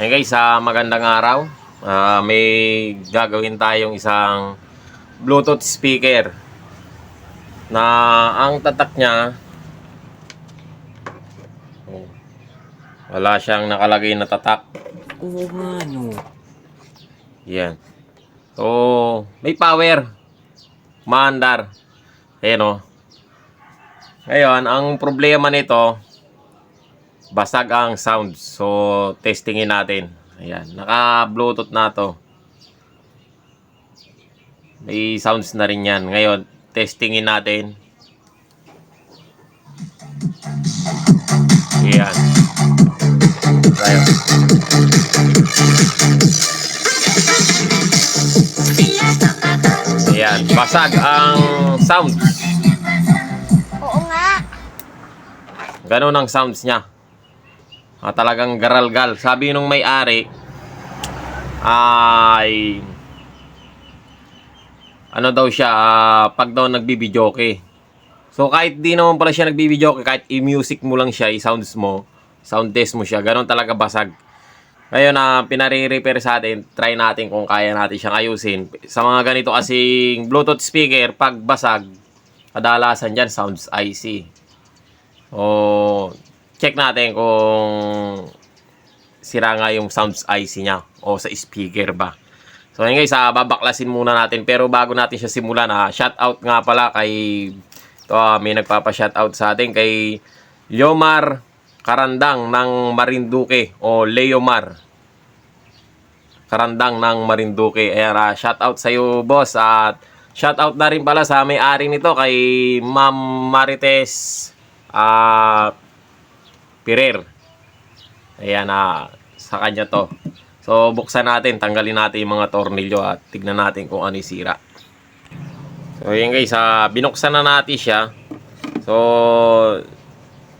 Hey guys, sa magandang araw. Ah, may gagawin tayong isang Bluetooth speaker na ang tatak niya oh, wala siyang nakalagay na tatak. Oo nga, no. Yan. So, may power. Maandar. Ayan o. Ngayon, ang problema nito, basag ang sound. So, testingin natin. Ayan. Naka-bluetooth na to. May sounds na rin yan. Ngayon, testingin natin. Ayan. Tayo. Ayan, basag ang sound. Oo nga. Ganon ang sounds niya. Ah, talagang garalgal. Sabi nung may-ari ay ano daw siya, ah, pag daw nagbibidyoke. So kahit di naman pala siya nagbibidyoke, kahit i-music mo lang siya, i-sounds mo, sound test mo siya, ganon talaga basag. Ngayon na pinare-repair sa atin, try natin kung kaya natin siyang ayusin. Sa mga ganito kasing Bluetooth speaker, pag basag, kadalasan dyan sounds IC. O check natin kung sira nga yung sounds IC niya o sa speaker ba. So ayun guys, ah, babaklasin muna natin. Pero bago natin siya simulan, ah, shout out nga pala kay to, ah, may nagpapa-shout out sa atin kay Yomar Karandang ng Marinduque o Leomar Karandang ng Marinduque. Ayan, ah, shout out sa iyo, boss. At shout out na rin pala sa may-ari nito kay Ma'am Marites ah Pirer. Ayan na sa kanya to. So buksan natin, tanggalin natin yung mga tornilyo at tignan natin kung ano sira. So ayan guys, ah, binuksan na natin siya. So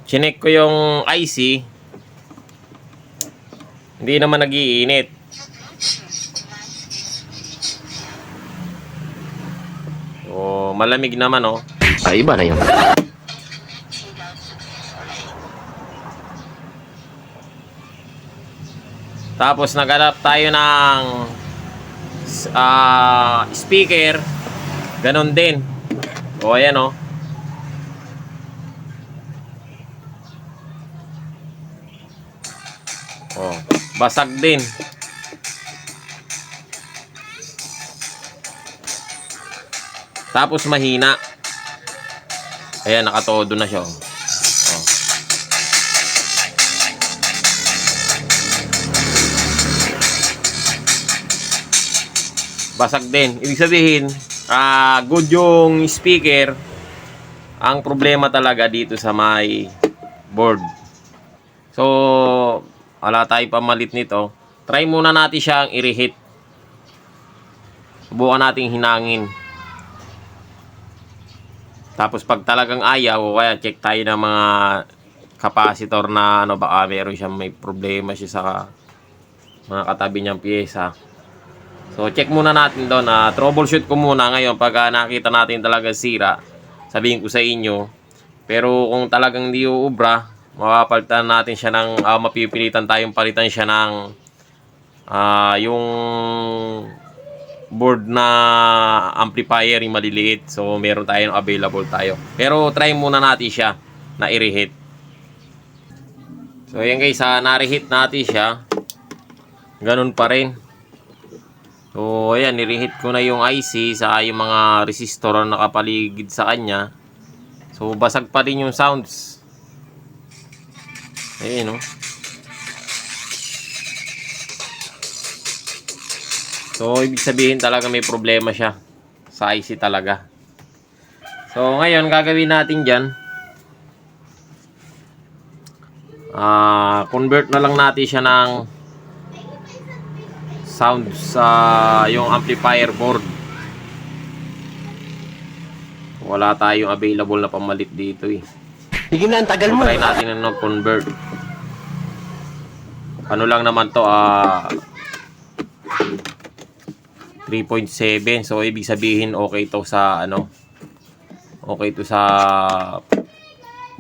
chinek ko yung IC. Hindi naman nagiinit. So malamig naman oh. Ay, iba na yun. Tapos naghanap tayo ng ah, speaker. Ganon din. O ayan o. Oh, basag din. Tapos mahina. Ayan, nakatodo na siya. oh. Oh. Basag din. Ibig sabihin, ah good yung speaker. Ang problema talaga dito sa may board. So, wala tayo pamalit nito. Try muna natin siyang i-reheat. Subukan nating hinangin. Tapos pag talagang ayaw, kaya check tayo ng mga capacitor na ano baka meron siyang may problema siya sa mga katabi niyang pyesa. So, check muna natin doon. na troubleshoot ko muna ngayon pag ah, nakita natin talaga sira. Sabihin ko sa inyo. Pero kung talagang hindi uubra, mapapalitan natin siya ng, ah, mapipilitan tayong palitan siya ng ah, yung board na amplifier yung maliliit. So, meron tayong available tayo. Pero, try muna natin siya na i-reheat. So, ayan guys, ah, na-reheat natin siya. Ganun pa rin. So, ayan, nireheat ko na yung IC sa yung mga resistor na nakapaligid sa kanya. So, basag pa rin yung sounds. Ayan, no? So, ibig sabihin talaga may problema siya sa IC talaga. So, ngayon, gagawin natin dyan. Ah, convert na lang natin siya ng sound sa yung amplifier board. Wala tayong available na pamalit dito eh. Sige na, ang tagal So, mo. try natin na convert. Ano lang naman to, ah 3.7. So, ibig sabihin, okay to sa, ano, okay to sa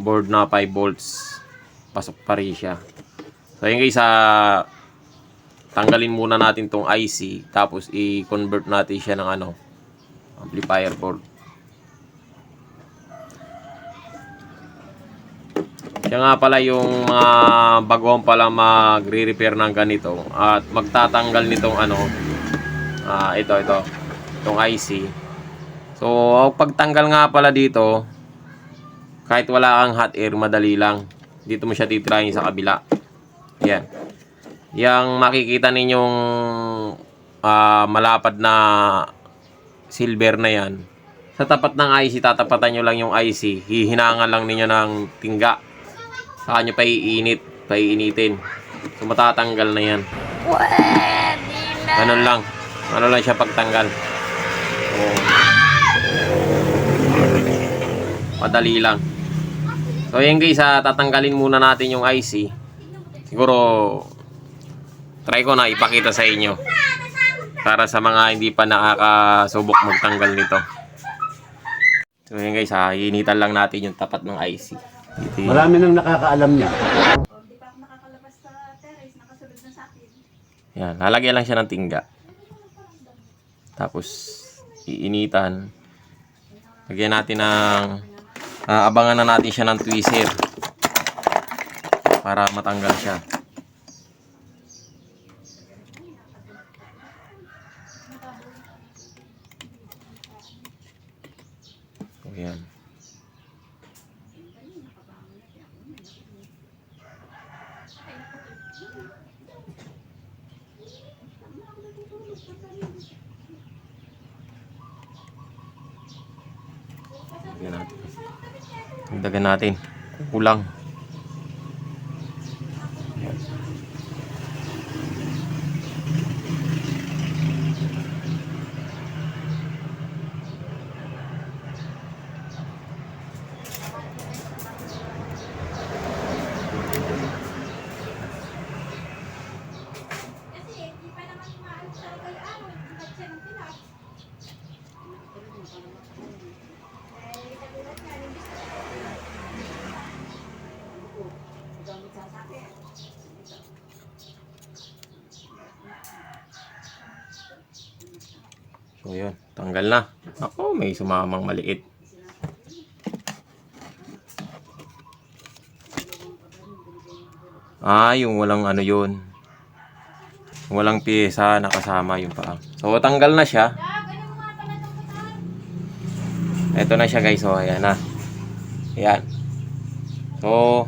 board na 5 volts. Pasok pa rin siya. So, yun guys, ah tanggalin muna natin tong IC tapos i-convert natin siya ng ano amplifier board. Siya nga pala yung mga baguhan pala magre-repair ng ganito at magtatanggal nitong ano ah ito ito itong IC. So pagtanggal nga pala dito kahit wala kang hot air madali lang. Dito mo siya titirahin sa kabila. Yan. Yang makikita ninyong ah, malapad na silver na yan. Sa tapat ng IC, tatapatan nyo lang yung IC. Hihinangan lang ninyo ng tingga. Saka nyo paiinit, paiinitin. So matatanggal na yan. Ganun lang. Ano lang siya pagtanggal. So, madali lang. So yan guys, ah, tatanggalin muna natin yung IC. Siguro try ko na ipakita sa inyo. Para sa mga hindi pa nakakasubok magtanggal nito. So yan guys, ha, initan lang natin yung tapat ng IC. Ito yun. Marami nang nakakaalam niya. Yan, lalagyan lang siya ng tingga. Tapos, iinitan. Lagyan natin ng, ah, abangan na natin siya ng tweezer. Para matanggal siya. So, yan. Lagyan natin. Dagdagan natin. Kulang. So yun, tanggal na. Ako, may sumamang maliit. Ah, yung walang ano yun. Walang pyesa nakasama yung paa. So, tanggal na siya. Ito na siya guys. So, ayan na. Ayan. So,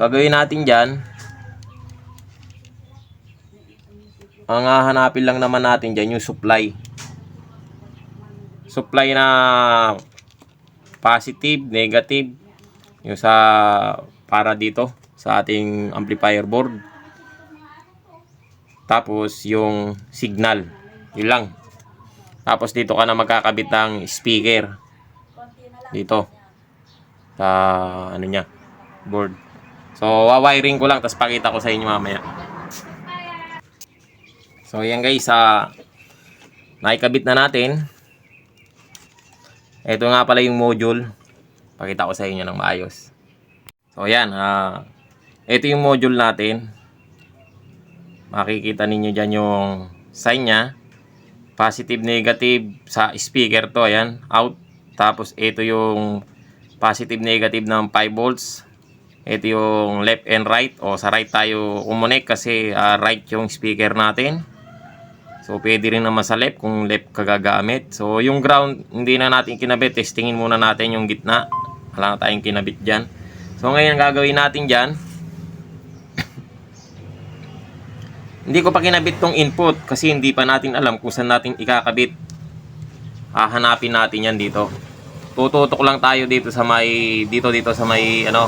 gagawin natin dyan. Ang hahanapin lang naman natin dyan yung supply. Supply na positive, negative. Yung sa para dito sa ating amplifier board. Tapos yung signal. Yun lang. Tapos dito ka na magkakabit ng speaker. Dito. Sa ano niya. Board. So, wawiring ko lang. Tapos pakita ko sa inyo mamaya. So, ayan guys, sa naikabit na natin. Ito nga pala yung module. Pakita ko sa inyo ng maayos. So, ayan. ah ito yung module natin. Makikita ninyo dyan yung sign niya. Positive, negative sa speaker to. Ayan, out. Tapos, ito yung positive, negative ng 5 volts. Ito yung left and right. O, sa right tayo umunik kasi ah, right yung speaker natin. So, pwede rin naman sa left kung left ka gagamit. So, yung ground, hindi na natin kinabit. Testingin muna natin yung gitna. Wala na tayong kinabit dyan. So, ngayon, gagawin natin dyan, hindi ko pa kinabit tong input kasi hindi pa natin alam kung saan natin ikakabit. Hahanapin natin yan dito. Tututok lang tayo dito sa may, dito, dito sa may, ano,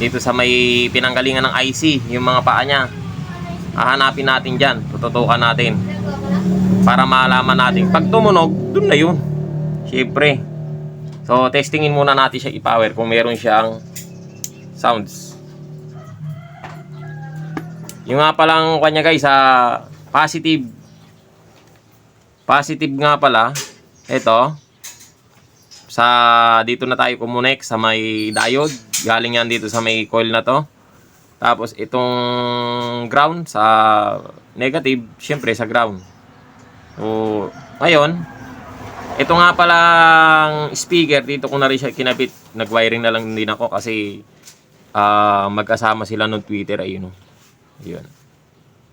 dito sa may pinanggalingan ng IC, yung mga paa niya. Hahanapin natin dyan. Tututukan natin. Para malaman natin. Pag tumunog, dun na yun. Siyempre. So, testingin muna natin siya i-power kung meron siyang sounds. Yung nga palang kanya guys, sa positive. Positive nga pala. Ito. Sa dito na tayo kumunik sa may diode. Galing yan dito sa may coil na to. Tapos itong ground sa negative, syempre sa ground. So, ngayon, ito nga palang speaker, dito ko na rin siya kinabit. Nag-wiring na lang din ako kasi ah, magkasama sila noong Twitter. Ayun o. Ayun.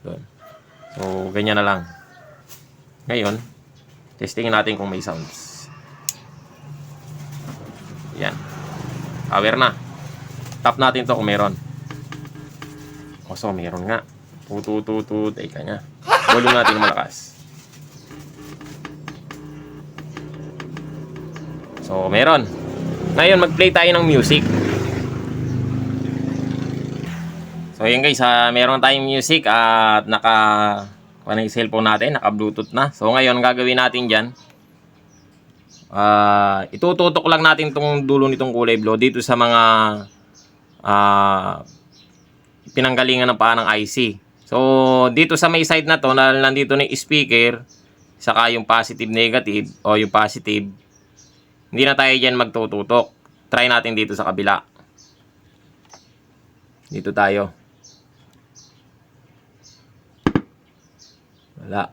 Doon. So, ganyan na lang. Ngayon, testingin natin kung may sounds. Yan. Power na. Tap natin to kung meron. O, so, meron nga. Tutututut. Teka niya. Volume natin malakas. So, meron. Ngayon, mag-play tayo ng music. So, yun guys, ah, meron tayong music at naka ano yung cellphone natin, naka Bluetooth na. So, ngayon, gagawin natin dyan, ah itututok lang natin tong dulo nitong kulay blue dito sa mga ah pinanggalingan ng paa ng IC. So, dito sa may side na to, na nandito na speaker, saka yung positive negative o yung positive, hindi na tayo dyan magtututok. Try natin dito sa kabila. Dito tayo. Wala.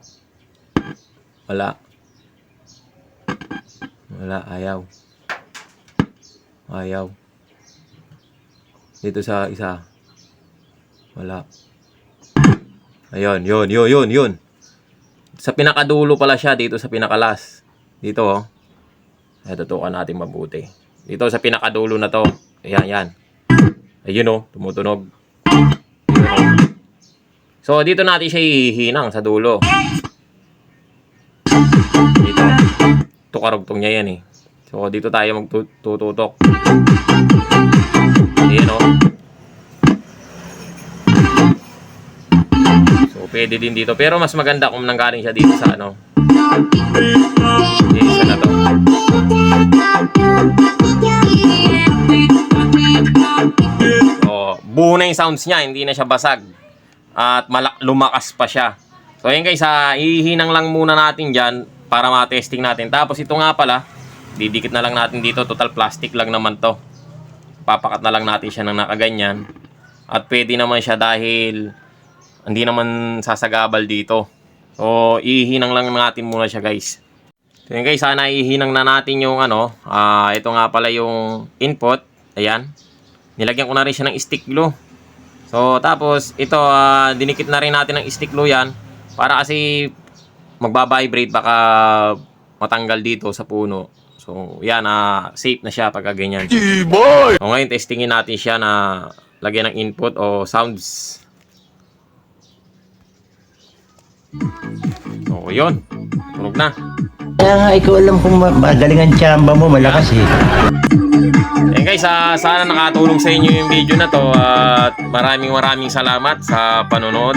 Wala. Wala. Ayaw. Ayaw. Dito sa isa. Wala. Ayun, yun, yun, yun, yun. Sa pinakadulo pala siya, dito sa pinakalas. Dito, oh. Ay, tutukan natin mabuti. Dito sa pinakadulo na to. Ayan, yan. Ayun, oh. Tumutunog. So, dito natin siya hihinang sa dulo. Dito. Ito karugtong niya yan, eh. So, dito tayo magtututok. Ayan, oh. Pwede din dito. Pero mas maganda kung nanggaling siya dito sa ano. Dito sa na to. So, buo na yung sounds niya. Hindi na siya basag. At malak lumakas pa siya. So, yun guys, ah, ihinang lang muna natin dyan para ma-testing natin. Tapos, ito nga pala, didikit na lang natin dito. Total plastic lang naman to. Papakat na lang natin siya ng nakaganyan. At pwede naman siya dahil hindi naman sasagabal dito. So, ihinang lang natin muna siya guys. So yun guys, sana ihinang na natin yung ano, ah ito nga pala yung input. Ayan. Nilagyan ko na rin siya ng stick glue. So, tapos ito, ah, dinikit na rin natin ng stick glue yan para kasi magbabibrate baka matanggal dito sa puno. So, yan, ah, safe na siya pagka ganyan. So, ngayon, testingin natin siya na lagyan ng input o sounds. So, yun. Tunog na. Kaya nga, ikaw alam kung ma- magaling ang tsamba mo, malakas eh. Ayan guys, ah, sana nakatulong sa inyo yung video na to at maraming maraming salamat sa panonood.